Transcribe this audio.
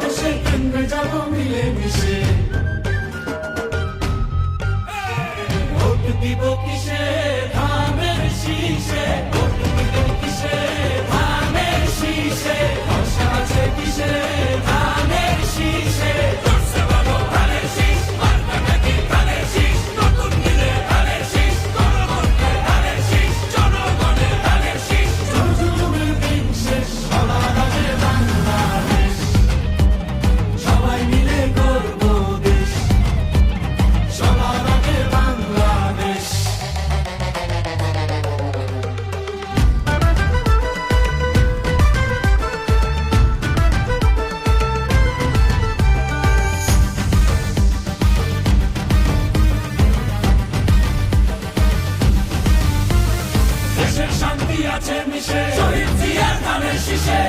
দেশে কেন্দ্রে যাব মিলে মিশে ভোট দিব কিসে? দেশের শান্তি আছে মিশে। শহীদ জিয়ার ধানের শীষে